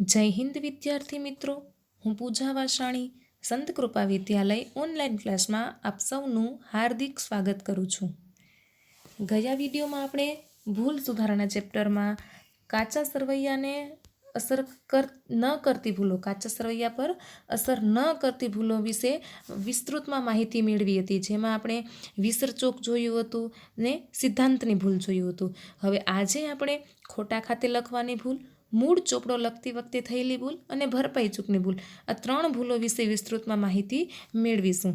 જય હિન્દ વિદ્યાર્થી મિત્રો. હું પૂજા વાસાણી સંત કૃપા વિદ્યાલય ઓનલાઈન ક્લાસમાં આપ સૌનું હાર્દિક સ્વાગત કરું છું. ગયા વિડીયોમાં આપણે ભૂલ સુધારણા ચેપ્ટરમાં કાચા સરવૈયાને અસર કર, ન કરતી ભૂલો, કાચા સરવૈયા પર અસર ન કરતી ભૂલો વિશે વિસ્તૃતમાં માહિતી મેળવી હતી. જેમાં આપણે વિસરચોક જોયું હતું ને સિદ્ધાંતની ભૂલ જોયું હતું. હવે આજે આપણે ખોટા ખાતે લખવાની ભૂલ મૂળ ચોપડો લખતી વખતે થયેલી ભૂલ અને ભરપાઈ ચૂકની ભૂલ. આ ત્રણ ભૂલો વિશે વિસ્તૃતમાં માહિતી મેળવીશું.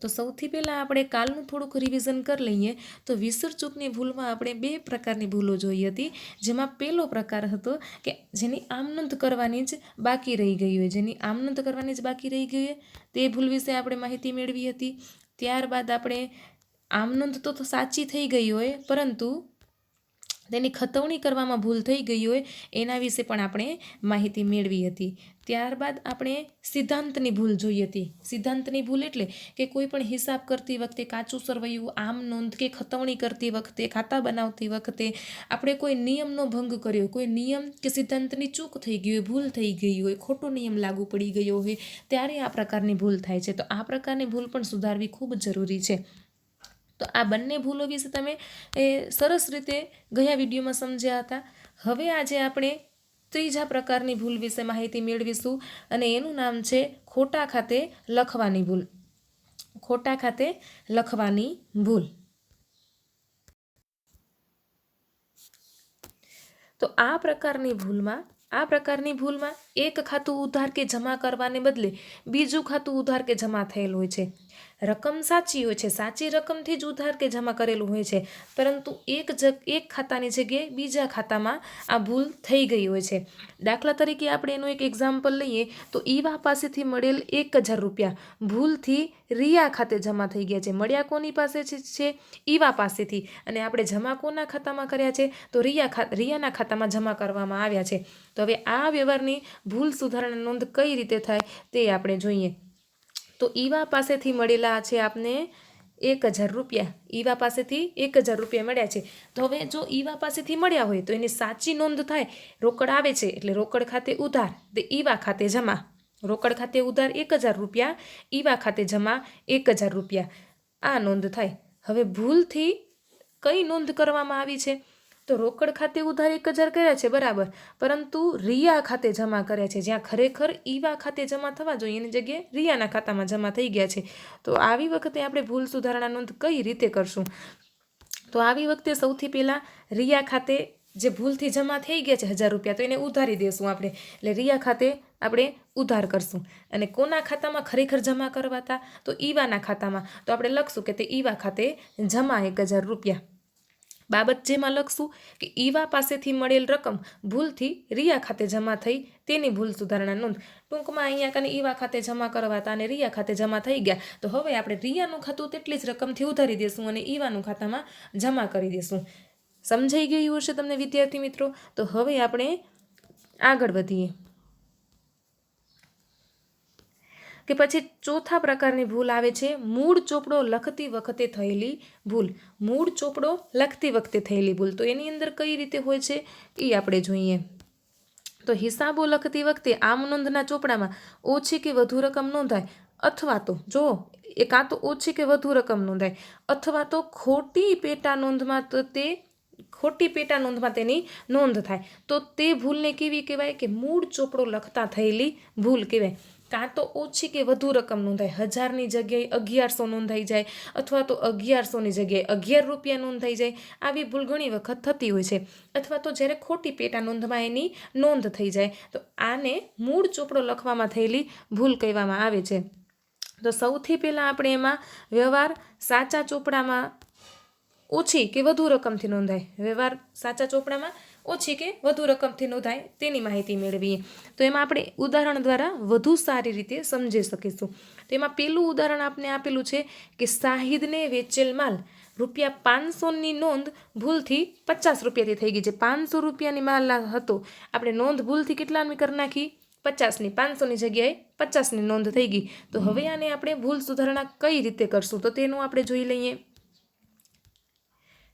તો સૌથી પહેલાં આપણે કાલનું થોડુંક રિવિઝન કરી લઈએ. તો વિસર ચૂકની ભૂલમાં આપણે બે પ્રકારની ભૂલો જોઈ હતી. જેમાં પહેલો પ્રકાર હતો કે જેની આમનંદ કરવાની જ બાકી રહી ગઈ હોય. જેની આમનંદ કરવાની જ બાકી રહી ગઈ હોય. તે ભૂલ વિશે આપણે માહિતી મેળવી હતી. ત્યારબાદ આપણે આમનંદ તો સાચી થઈ ગઈ હોય, પરંતુ તેની ખતવણી કરવામાં ભૂલ થઈ ગઈ હોય એના વિશે પણ આપણે માહિતી મેળવી હતી. ત્યારબાદ આપણે સિદ્ધાંતની ભૂલ જોઈ હતી. સિદ્ધાંતની ભૂલ એટલે કે કોઈ પણ હિસાબ કરતી વખતે કાચું સરવૈયું, આમ નોંધ કે ખતવણી કરતી વખતે, ખાતા બનાવતી વખતે આપણે કોઈ નિયમનો ભંગ કર્યો, કોઈ નિયમ કે સિદ્ધાંતની ચૂક થઈ ગઈ હોય, ભૂલ થઈ ગઈ હોય, ખોટો નિયમ લાગુ પડી ગયો હોય, ત્યારે આ પ્રકારની ભૂલ થાય છે. તો આ પ્રકારની ભૂલ પણ સુધારવી ખૂબ જરૂરી છે. તો આ બંને ભૂલો વિશે તમે એ સરસ રીતે ગયા વિડીયોમાં સમજ્યા હતા. હવે આજે આપણે ત્રીજા પ્રકારની ભૂલ વિશે માહિતી મેળવીશું અને એનું નામ છે ખોટા ખાતે લખવાની ભૂલ. ખોટા ખાતે લખવાની ભૂલ. તો આ પ્રકારની ભૂલમાં, આ પ્રકારની ભૂલમાં એક ખાતું ઉધાર કે જમા કરવાને બદલે બીજું ખાતું ઉધાર કે જમા થયેલ હોય છે. રકમ સાચી હોય છે, સાચી રકમથી જ ઉધાર કે જમા કરેલું હોય છે. પરંતુ એક જગ એક ખાતાની જગ્યાએ બીજા ખાતામાં આ ભૂલ થઈ ગઈ હોય છે. દાખલા તરીકે આપણે એનું એક એક્ઝામ્પલ લઈએ તો ઈવા પાસેથી મળેલ એક હજાર રૂપિયા ભૂલથી રિયા ખાતે જમા થઈ ગયા છે. મળ્યા કોની પાસે છે ઈવા પાસેથી. અને આપણે જમા કોના ખાતામાં કર્યા છે? તો રિયા ખા, રિયાના ખાતામાં જમા કરવામાં આવ્યા છે. તો હવે આ વ્યવહારની ભૂલ સુધારણા નોંધ કઈ રીતે થાય તે આપણે જોઈએ. તો ઈવા પાસેથી મળેલા છે આપને એક હજાર રૂપિયા. ઈવા પાસેથી એક હજાર રૂપિયા મળ્યા છે. તો હવે જો ઈવા પાસેથી મળ્યા હોય તો એની સાચી નોંધ થાય. રોકડ આવે છે એટલે રોકડ ખાતે ઉધાર, તે ઈવા ખાતે જમા. રોકડ ખાતે ઉધાર એક હજાર રૂપિયા, ઈવા ખાતે જમા એક હજાર રૂપિયા. આ નોંધ થાય. હવે ભૂલથી કઈ નોંધ કરવામાં આવી છે? તો રોકડ ખાતે ઉધાર એક હજાર કર્યા છે, બરાબર. પરંતુ રિયા ખાતે જમા કર્યા છે. જ્યાં ખરેખર ઈવા ખાતે જમા થવા જોઈએ એની જગ્યાએ રિયાના ખાતામાં જમા થઈ ગયા છે. તો આવી વખતે આપણે ભૂલ સુધારણા નોંધ કઈ રીતે કરશું? તો આવી વખતે સૌથી પહેલાં રિયા ખાતે જે ભૂલથી જમા થઈ ગયા છે હજાર રૂપિયા, તો એને ઉધારી દેશું આપણે. એટલે રિયા ખાતે આપણે ઉધાર કરશું. અને કોના ખાતામાં ખરેખર જમા કરવાતા? તો ઈવાના ખાતામાં. તો આપણે લખશું કે તે ઈવા ખાતે જમા એક હજાર રૂપિયા. બાબત જેમાં લખશું કે ઈવા પાસેથી મળેલ રકમ ભૂલથી રિયા ખાતે જમા થઈ, તેની ભૂલ સુધારણા નોંધ. ટૂંકમાં અહીંયા કને ઈવા ખાતે જમા કરવાતા અને રિયા ખાતે જમા થઈ ગયા. તો હવે આપણે રિયાનું ખાતું તેટલી જ રકમથી ઉધારી દેશું અને ઈવાનું ખાતામાં જમા કરી દેશું. સમજાઈ ગયું હશે તમને વિદ્યાર્થી મિત્રો? તો હવે આપણે આગળ વધીએ. કે પછી ચોથા પ્રકારની ભૂલ આવે છે. મૂળ ચોપડો લખતી વખતે થયેલી ભૂલ. મૂળ ચોપડો લખતી વખતે થયેલી ભૂલ. તો એની અંદર કઈ રીતે હોય છે? એ આપણે જોઈએ. તો હિસાબો લખતી વખતે આમ નોંધના ચોપડામાં ઓછી કે વધુ રકમ નોંધાય? અથવા તો જો એ કાં તો ઓછી કે વધુ રકમ નોંધાય? અથવા તો ખોટી પેટા નોંધમાં તો તે, ખોટી પેટા નોંધમાં તેની નોંધ થાય. તો તે ભૂલને કેવી કહેવાય? કે મૂળ ચોપડો લખતા થયેલી ભૂલ કહેવાય. કાં તો ઓછી કે વધુ રકમ નોંધાય. હજારની જગ્યાએ અગિયારસો નોંધાઈ જાય અથવા તો અગિયારસોની જગ્યાએ અગિયાર રૂપિયા નોંધાઈ જાય. આવી ભૂલ ઘણી વખત થતી હોય છે. અથવા તો જ્યારે ખોટી પેટા નોંધમાં એની નોંધ થઈ જાય. તો આને મૂળ ચોપડો લખવામાં થયેલી ભૂલ કહેવામાં આવે છે. તો સૌથી પહેલાં આપણે એમાં વ્યવહાર સાચા ચોપડામાં ઓછી કે વધુ રકમથી નોંધાય. વ્યવહાર સાચા ચોપડામાં ઓછી કે વધુ રકમથી નોંધાય તેની માહિતી મેળવીએ તો એમાં આપણે ઉદાહરણ દ્વારા વધુ સારી રીતે સમજી શકીશું. તો એમાં પહેલું ઉદાહરણ આપને આપેલું છે કે શાહિદને વેચેલ માલ રૂપિયા પાંચસોની નોંધ ભૂલથી પચાસ રૂપિયાથી થઈ ગઈ છે. પાંચસો રૂપિયાની માલ હતો. આપણે નોંધ ભૂલથી કેટલાની કરી નાખી? પચાસની. પાંચસોની જગ્યાએ પચાસની નોંધ થઈ ગઈ. તો હવે આને આપણે ભૂલ સુધારણા કઈ રીતે કરશું? તો તેનું આપણે જોઈ લઈએ.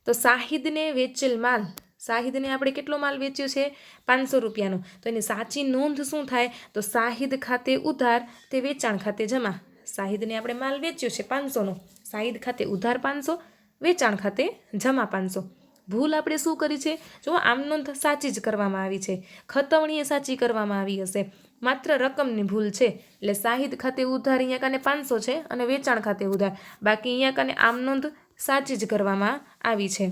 તો શાહિદને વેચેલ માલ શાહિદને આપણે કેટલો માલ વેચ્યો છે? પાંચસો રૂપિયાનો. તો એની સાચી નોંધ શું થાય? તો શાહિદ ખાતે ઉધાર, તે વેચાણ ખાતે જમા. શાહિદને આપણે માલ વેચ્યો છે પાંચસોનો. શાહિદ ખાતે ઉધાર પાંચસો, વેચાણ ખાતે જમા પાંચસો. ભૂલ આપણે શું કરી છે? જો આમ નોંધ સાચી જ કરવામાં આવી છે. ખતવણીએ સાચી કરવામાં આવી હશે. માત્ર રકમની ભૂલ છે. એટલે શાહિદ ખાતે ઉધાર અહીંયા કાને પાંચસો છે અને વેચાણ ખાતે ઉધાર. બાકી અહીંયા કાને આમ નોંધ સાચી જ કરવામાં આવી છે.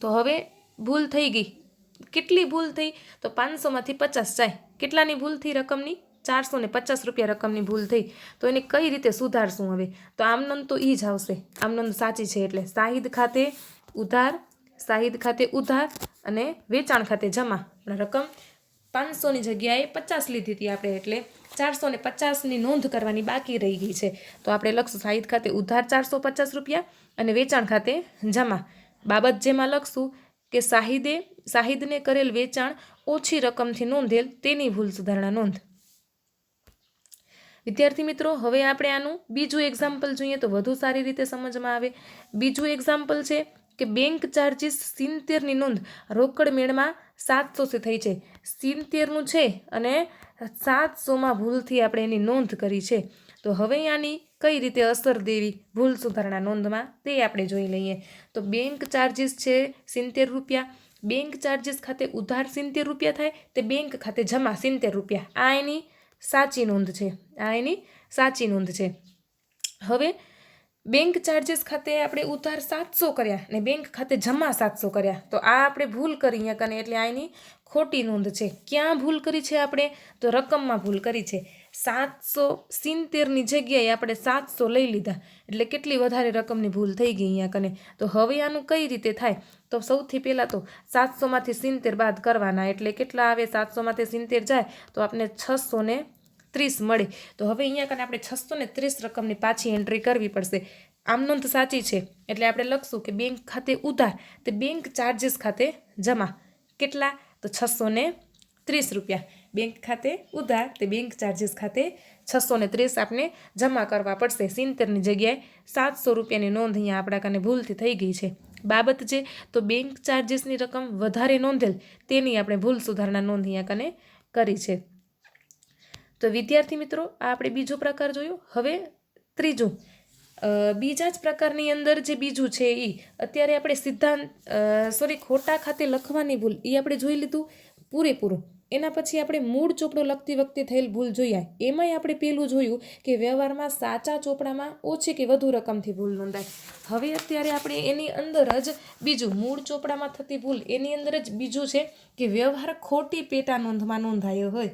તો હવે ભૂલ થઈ ગઈ. કેટલી ભૂલ થઈ? તો પાંચસોમાંથી પચાસ જાય. કેટલાની ભૂલ થઈ રકમની? ચારસો ને પચાસ રૂપિયા રકમની ભૂલ થઈ. તો એને કઈ રીતે સુધારશું હવે? તો આમનંદ તો એ જ આવશે. આમનંદ સાચી છે એટલે શાહિદ ખાતે ઉધાર શાહિદ ખાતે ઉધાર અને વેચાણ ખાતે જમા. રકમ પાંચસોની જગ્યાએ પચાસ લીધી હતી આપણે એટલે ચારસો ને પચાસની નોંધ કરવાની બાકી રહી ગઈ છે. તો આપણે લખશું શાહિદ ખાતે ઉધાર ચારસો પચાસ રૂપિયા અને વેચાણ ખાતે જમા. બાબત જેમાં લખશું કે શાહિદે શાહિદને કરેલ વેચાણ ઓછી રકમથી નોંધેલ તેની ભૂલ સુધારણા નોંધ. વિદ્યાર્થી મિત્રો, હવે આપણે આનું બીજું એક્ઝામ્પલ જોઈએ તો વધુ સારી રીતે સમજમાં આવે. બીજું એક્ઝામ્પલ છે કે બેંક ચાર્જીસ સિત્તેરની નોંધ રોકડ મેળમાં સાતસોથી થઈ છે. સિત્તેરનું છે અને સાતસોમાં ભૂલથી આપણે એની નોંધ કરી છે. તો હવે આની કઈ રીતે અસર દેવી ભૂલ સુધારણા નોંધમાં તે આપણે જોઈ લઈએ. તો બેંક ચાર્જિસ છે સિત્તેર રૂપિયા. બેંક ચાર્જિસ ખાતે ઉધાર સિત્તેર રૂપિયા થાય તે બેંક ખાતે જમા સિત્તેર રૂપિયા. આ એની સાચી નોંધ છે. આ એની સાચી નોંધ છે. હવે બેંક ચાર્જીસ ખાતે આપણે ઉધાર સાતસો કર્યા ને બેંક ખાતે જમા સાતસો કર્યા. તો આ આપણે ભૂલ કરી અહીંયા કને, એટલે આ એની ખોટી નોંધ છે. ક્યાં ભૂલ કરી છે આપણે? તો રકમમાં ભૂલ કરી છે. સાતસો સિત્તેરની જગ્યાએ આપણે સાતસો લઈ લીધા. એટલે કેટલી વધારે રકમની ભૂલ થઈ ગઈ અહીંયા કને? તો હવે આનું કઈ રીતે થાય? તો સૌથી પહેલાં તો સાતસોમાંથી સિત્તેર બાદ કરવાના. એટલે કેટલા આવે? સાતસોમાંથી સિત્તેર જાય તો આપણે છસો ને ત્રીસ મળે. તો હવે અહીંયા કને આપણે છસો ને ત્રીસ રકમની પાછી એન્ટ્રી કરવી પડશે. આમ નોંધ સાચી છે. એટલે આપણે લખશું કે બેંક ખાતે ઉધાર. તે બેંક ચાર્જીસ ખાતે જમા. કેટલા? તો છસો ને ત્રીસ રૂપિયા. બેંક ખાતે ઉધાર તે બેંક ચાર્જીસ ખાતે છસો ને ત્રીસ આપણે જમા કરવા પડશે. સિત્તેરની જગ્યાએ સાતસો રૂપિયાની નોંધ અહીંયા આપણા કને ભૂલથી થઈ ગઈ છે. બાબત છે તો બેંક ચાર્જીસની રકમ વધારે નોંધેલ તેની આપણે ભૂલ સુધારણા નોંધ અહીંયા કને કરી છે. તો વિદ્યાર્થી મિત્રો, આ આપણે બીજો પ્રકાર જોયો. હવે ત્રીજું. બીજા જ પ્રકારની અંદર જે બીજું છે એ અત્યારે આપણે સિદ્ધાંત સોરી ખોટા ખાતે લખવાની ભૂલ એ આપણે જોઈ લીધું પૂરેપૂરું. એના પછી આપણે મૂળ ચોપડો લખતી વખતે થયેલ ભૂલ જોઈએ એમાંય આપણે પેલું જોયું કે વ્યવહારમાં સાચા ચોપડામાં ઓછી કે વધુ રકમથી ભૂલ નોંધાય. હવે અત્યારે આપણે એની અંદર જ બીજું, મૂળ ચોપડામાં થતી ભૂલ, એની અંદર જ બીજું છે કે વ્યવહાર ખોટી પેટા નોંધમાં નોંધાયો હોય.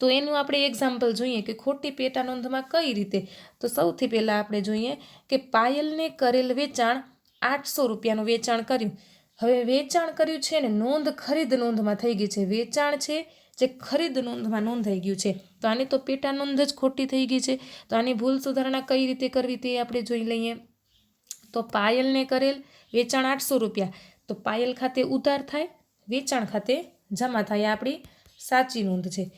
તો એનું આપણે એક્ઝામ્પલ જોઈએ કે ખોટી પેટા નોંધમાં કઈ રીતે? તો સૌથી પહેલાં આપણે જોઈએ કે પાયલને કરેલ વેચાણ આઠસો રૂપિયાનું વેચાણ કર્યું. હવે વેચાણ કર્યું છે ને નોંધ ખરીદ નોંધમાં થઈ ગઈ છે. વેચાણ છે જે ખરીદ નોંધમાં નોંધાઈ ગયું છે. તો આની તો પેટા નોંધ જ ખોટી થઈ ગઈ છે. તો આની ભૂલ સુધારણા કઈ રીતે કરવી તે આપણે જોઈ લઈએ. તો પાયલને કરેલ વેચાણ આઠસો રૂપિયા. તો પાયલ ખાતે ઉધાર થાય, વેચાણ ખાતે જમા થાય. આપણી સાચી નોંધ છે.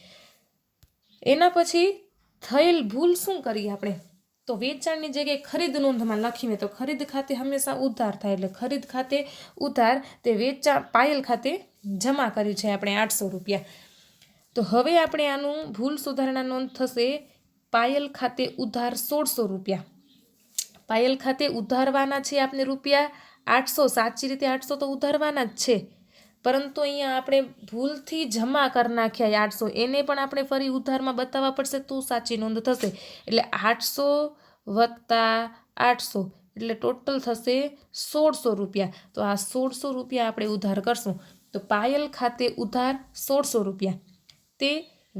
એના પછી થયેલ ભૂલ શું કરીએ આપણે? તો વેચાણની જગ્યાએ ખરીદ નોંધમાં લખીએ તો ખરીદ ખાતે હંમેશા ઉધાર થાય એટલે ખરીદ ખાતે ઉધાર તે વેચાણ પાયલ ખાતે જમા કર્યું છે આપણે આઠસો રૂપિયા. તો હવે આપણે આનું ભૂલ સુધારણા નોંધ થશે પાયલ ખાતે ઉધાર સોળસો રૂપિયા. પાયલ ખાતે ઉધારવાના છે આપને રૂપિયા આઠસો, સાચી રીતે આઠસો તો ઉધારવાના જ છે. પરંતુ અહીંયા આપણે ભૂલથી જમા કરી નાખ્યા આઠસો. એને પણ આપણે ફરી ઉધારમાં બતાવવા પડશે તો સાચી નોંધ થશે. એટલે આઠસો વત્તા આઠસો, એટલે ટોટલ થશે સોળસો રૂપિયા. તો આ સોળસો રૂપિયા આપણે ઉધાર કરશું. તો પાયલ ખાતે ઉધાર સોળસો રૂપિયા. તે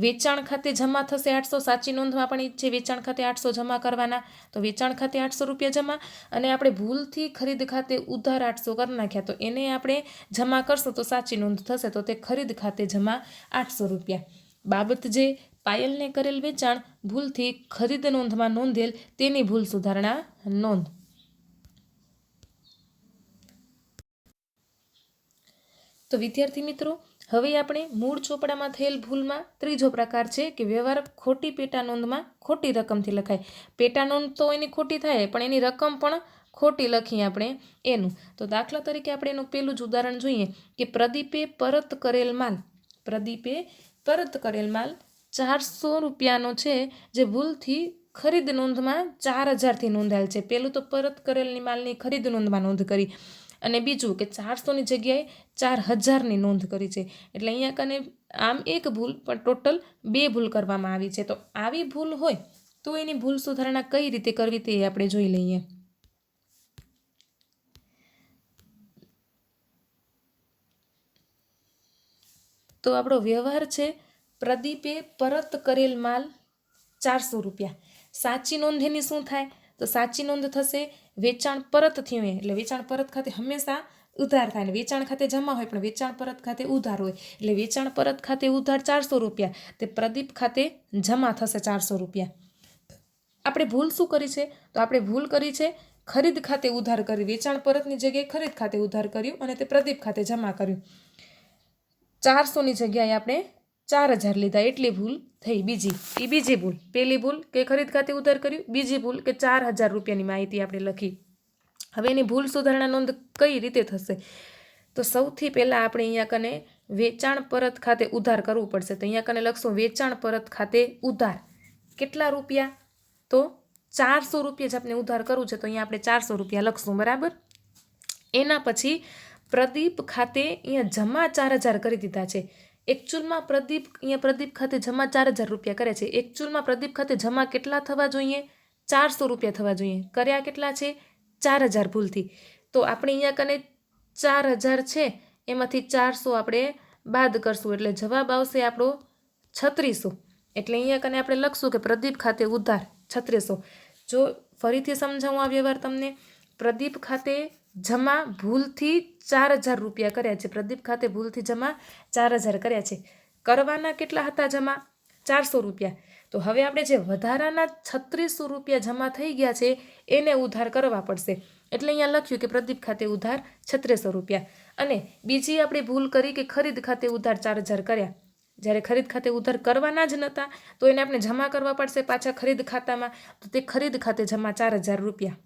વેચાણ ખાતે જમા થશે આઠસો સાચી નોંધમાં પણ છે, વેચાણ ખાતે આઠસો જમા કરવાના. તો વેચાણ ખાતે આઠસો રૂપિયા જમા અને આપણે ભૂલથી ખરીદ ખાતે ઉધાર આઠસો કરી નાખ્યા. તો એને આપણે જમા કરશું તો સાચી નોંધ થશે. તો તે ખરીદ ખાતે જમા આઠસો રૂપિયા. બાબત જે પાયલને કરેલ વેચાણ, ભૂલથી ખરીદ નોંધમાં નોંધેલ તેની ભૂલ સુધારણા નોંધ. તો વિદ્યાર્થી મિત્રો હવે આપણે મૂળ ચોપડામાં થયેલ ભૂલમાં ત્રીજો પ્રકાર છે કે વ્યવહાર ખોટી પેટા નોંધમાં ખોટી રકમથી લખાય. પેટા નોંધ તો એની ખોટી થાય, પણ એની રકમ પણ ખોટી લખીએ આપણે એનું. તો દાખલા તરીકે આપણે એનું પહેલું જ ઉદાહરણ જોઈએ કે પ્રદીપે પરત કરેલ માલ, પ્રદીપે પરત કરેલ માલ ચારસો રૂપિયાનો છે જે ભૂલથી ખરીદ નોંધમાં ચાર હજારથી નોંધાયેલ છે. પેલું તો પરત કરેલની માલની ખરીદ નોંધમાં નોંધ કરી. અને બીજું કે ચારસોની જગ્યાએ ચાર હજારની નોંધ કરી છે. એટલે અહીંયા કને આમ એક ભૂલ, પણ ટોટલ બે ભૂલ કરવામાં આવી છે. તો આવી ભૂલ હોય તો એની ભૂલ સુધારણા કઈ રીતે કરવી તે આપણે જોઈ લઈએ. તો આપણો વ્યવહાર છે, પ્રદીપે પરત કરેલ માલ ચારસો રૂપિયા. સાચી નોંધેની શું થાય? તો સાચી નોંધ થશે, વેચાણ પરત થયું એટલે વેચાણ પરત ખાતે હંમેશા ઉધાર થાય. ને વેચાણ ખાતે જમા હોય, પણ વેચાણ પરત ખાતે ઉધાર હોય. એટલે વેચાણ પરત ખાતે ઉધાર ચારસો રૂપિયા, તે પ્રદીપ ખાતે જમા થશે ચારસો રૂપિયા. આપણે ભૂલ શું કરી છે? તો આપણે ભૂલ કરી છે, ખરીદ ખાતે ઉધાર કરી વેચાણ પરતની જગ્યાએ ખરીદ ખાતે ઉધાર કર્યું અને તે પ્રદીપ ખાતે જમા કર્યું. ચારસોની જગ્યાએ આપણે ચાર હજાર લીધા. એટલી ભૂલ થઈ, બીજી, એ બીજી ભૂલ. પહેલી ભૂલ કે ખરીદ ખાતે ઉધાર કર્યું, બીજી ભૂલ કે ચાર હજાર રૂપિયાની માહિતી આપણે લખી. હવે એની ભૂલ સુધારણા નોંધ કઈ રીતે થશે? તો સૌથી પહેલાં આપણે અહીંયા કને વેચાણ પરત ખાતે ઉધાર કરવું પડશે. તો અહીંયા કને લખશું, વેચાણ પરત ખાતે ઉધાર. કેટલા રૂપિયા? તો ચારસો રૂપિયા જ આપણે ઉધાર કરવું છે, તો અહીંયા આપણે ચારસો રૂપિયા લખશું, બરાબર? એના પછી પ્રદીપ ખાતે અહીંયા જમા ચાર હજાર કરી દીધા છે. એકચ્યુઅલમાં પ્રદીપ, અહીંયા પ્રદીપ ખાતે જમા ચાર હજાર રૂપિયા કરે છે. એકચ્યુઅલમાં પ્રદીપ ખાતે જમા કેટલા થવા જોઈએ? ચારસો રૂપિયા થવા જોઈએ. કર્યા કેટલા છે? ચાર હજાર ભૂલથી. તો આપણે અહીંયા કને ચાર હજાર છે, એમાંથી ચારસો આપણે બાદ કરશું. એટલે જવાબ આવશે આપણો છત્રીસો. એટલે અહીંયા કને આપણે લખશું કે પ્રદીપ ખાતે ઉધાર છત્રીસો. જો ફરીથી સમજાવું આ વ્યવહાર તમને, પ્રદીપ ખાતે જમા ભૂલથી ચાર હજાર રૂપિયા કર્યા છે. પ્રદીપ ખાતે ભૂલથી જમા ચાર હજાર કર્યા છે. કરવાના કેટલા હતા જમા? ચારસો રૂપિયા. તો હવે આપણે જે વધારાના છત્રીસો રૂપિયા જમા થઈ ગયા છે, એને ઉધાર કરવા પડશે. એટલે અહીંયા લખ્યું કે પ્રદીપ ખાતે ઉધાર છત્રીસો રૂપિયા. અને બીજી આપણે ભૂલ કરી કે ખરીદ ખાતે ઉધાર ચાર હજાર કર્યા. જ્યારે ખરીદ ખાતે ઉધાર કરવાના જ નહોતા તો એને આપણે જમા કરવા પડશે પાછા ખરીદ ખાતામાં. તો તે ખરીદ ખાતે જમા ચાર હજાર રૂપિયા.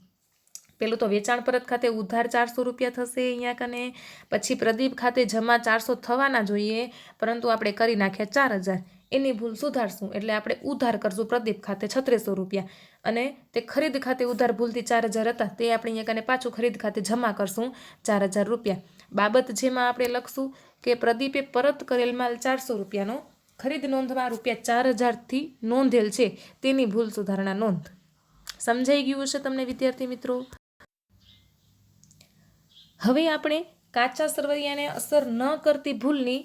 પેલું તો વેચાણ પરત ખાતે ઉધાર ચારસો રૂપિયા થશે અહીંયા કને. પછી પ્રદીપ ખાતે જમા ચારસો થવાના જોઈએ, પરંતુ આપણે કરી નાખ્યા ચાર હજાર. એની ભૂલ સુધારશું, એટલે આપણે ઉધાર કરશું પ્રદીપ ખાતે છત્રીસો રૂપિયા. અને તે ખરીદ ખાતે ઉધાર ભૂલથી ચાર હજાર હતા, તે આપણે અહીંયા કને પાછું ખરીદ ખાતે જમા કરશું ચાર હજાર રૂપિયા. બાબત જેમાં આપણે લખશું કે પ્રદીપે પરત કરેલ માલ ચારસો રૂપિયાનો ખરીદ નોંધમાં રૂપિયા ચાર હજારથી નોંધેલ છે, તેની ભૂલ સુધારણા નોંધ. સમજાઈ ગયું હશે તમને વિદ્યાર્થી મિત્રો? હવે આપણે કાચા સરવૈયાને અસર ન કરતી ભૂલની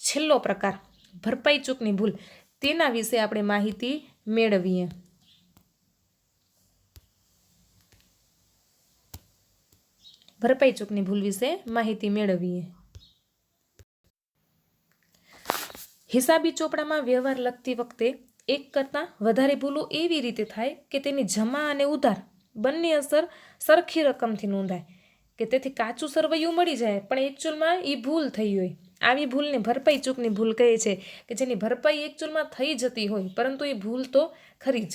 છેલ્લો પ્રકાર, ભરપાઈ ચૂકની ભૂલ. તેના વિશે આપણે માહિતી મેળવીએ. ભરપાઈ ચૂકની ભૂલ વિશે માહિતી મેળવીએ. હિસાબી ચોપડામાં વ્યવહાર લખતી વખતે એક કરતાં વધારે ભૂલો એવી રીતે થાય કે તેની જમા અને ઉધાર બંને અસર સરખી રકમથી નોંધાય. કે તેથી કાચું સરવૈયું મળી જાય, પણ એકચ્યુઅલમાં એ ભૂલ થઈ હોય. આવી ભૂલને ભરપાઈ ચૂકની ભૂલ કહે છે કે જેની ભરપાઈ એકચ્યુઅલમાં થઈ જતી હોય, પરંતુ એ ભૂલ તો ખરી જ.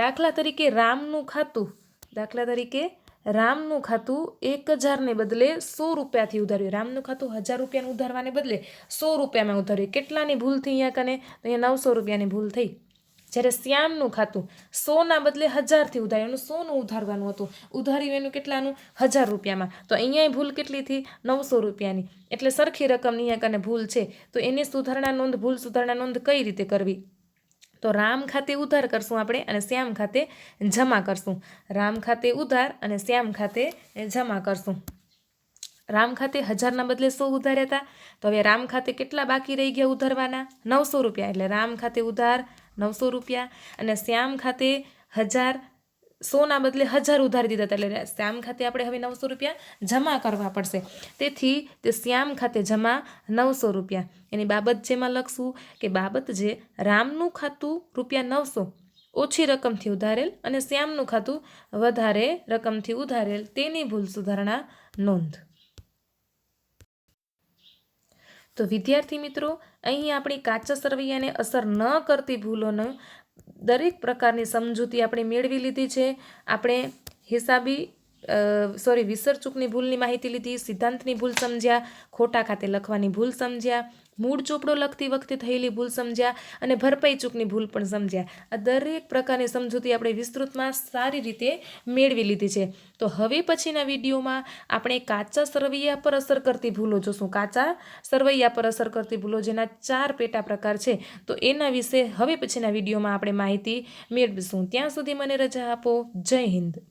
દાખલા તરીકે રામનું ખાતું, દાખલા તરીકે રામનું ખાતું એક હજારને બદલે સો રૂપિયાથી ઉધાર્યું. રામનું ખાતું હજાર રૂપિયાનું ઉધારવાને બદલે સો રૂપિયામાં ઉધાર્યું. કેટલાની ભૂલ થઈ અહીંયા કને તો અહીંયા નવસો રૂપિયાની ભૂલ થઈ. જ્યારે શ્યામનું ખાતું સોના બદલે હજારથી ઉધાર્યું એનું સોનું ઉધારવાનું હતું. ઉધાર્યું એનું કેટલાનું? હજાર રૂપિયામાં. તો અહીંયા ભૂલ કેટલી થી નવસો રૂપિયાની. એટલે સરખી રકમની અહીંયા કને ભૂલ છે. તો એની સુધારણા નોંધ, ભૂલ સુધારણા નોંધ કઈ રીતે કરવી? તો રામ ખાતે ઉધાર કરશું આપણે અને શ્યામ ખાતે જમા કરશું. રામ ખાતે ઉધાર અને શ્યામ ખાતે જમા કરશું. રામ ખાતે હજારના બદલે સો ઉધાર્યા હતા. તો હવે રામ ખાતે કેટલા બાકી રહી ગયા ઉધારવાના? નવસો રૂપિયા. એટલે રામ ખાતે ઉધાર નવસો રૂપિયા અને શ્યામ ખાતે હજાર, સોના બદલે હજાર ઉધારી દીધા હતા. એટલે શ્યામ ખાતે આપણે હવે નવસો રૂપિયા જમા કરવા પડશે. તેથી તે શ્યામ ખાતે જમા નવસો રૂપિયા. એની બાબત જેમાં લખશું કે બાબત જે રામનું ખાતું રૂપિયા નવસો ઓછી રકમથી ઉધારેલ અને શ્યામનું ખાતું વધારે રકમથી ઉધારેલ તેની ભૂલ સુધારણા નોંધ. તો વિદ્યાર્થી મિત્રો, અહીં આપણી કાચા સરવૈયાને અસર ન કરતી ભૂલોનો દરેક પ્રકારની સમજૂતી આપણે મેળવી લીધી છે. આપણે હિસાબી સોરી વિસર ચૂકની ભૂલની માહિતી લીધી, સિદ્ધાંતની ભૂલ સમજ્યા, ખોટા ખાતે લખવાની ભૂલ સમજ્યા મૂળ ચોપડો લખતી વખતે થયેલી ભૂલ સમજ્યા અને ભરપાઈ ચૂકની ભૂલ પણ સમજ્યા. આ દરેક પ્રકારની સમજૂતી આપણે વિસ્તૃતમાં સારી રીતે મેળવી લીધી છે. તો હવે પછીના વિડીયોમાં આપણે કાચા સરવૈયા પર અસર કરતી ભૂલો જોશું. કાચા સરવૈયા પર અસર કરતી ભૂલો જેના ચાર પેટા પ્રકાર છે. તો એના વિશે હવે પછીના વિડીયોમાં આપણે માહિતી મેળવીશું. ત્યાં સુધી મને રજા આપો. જય હિન્દ.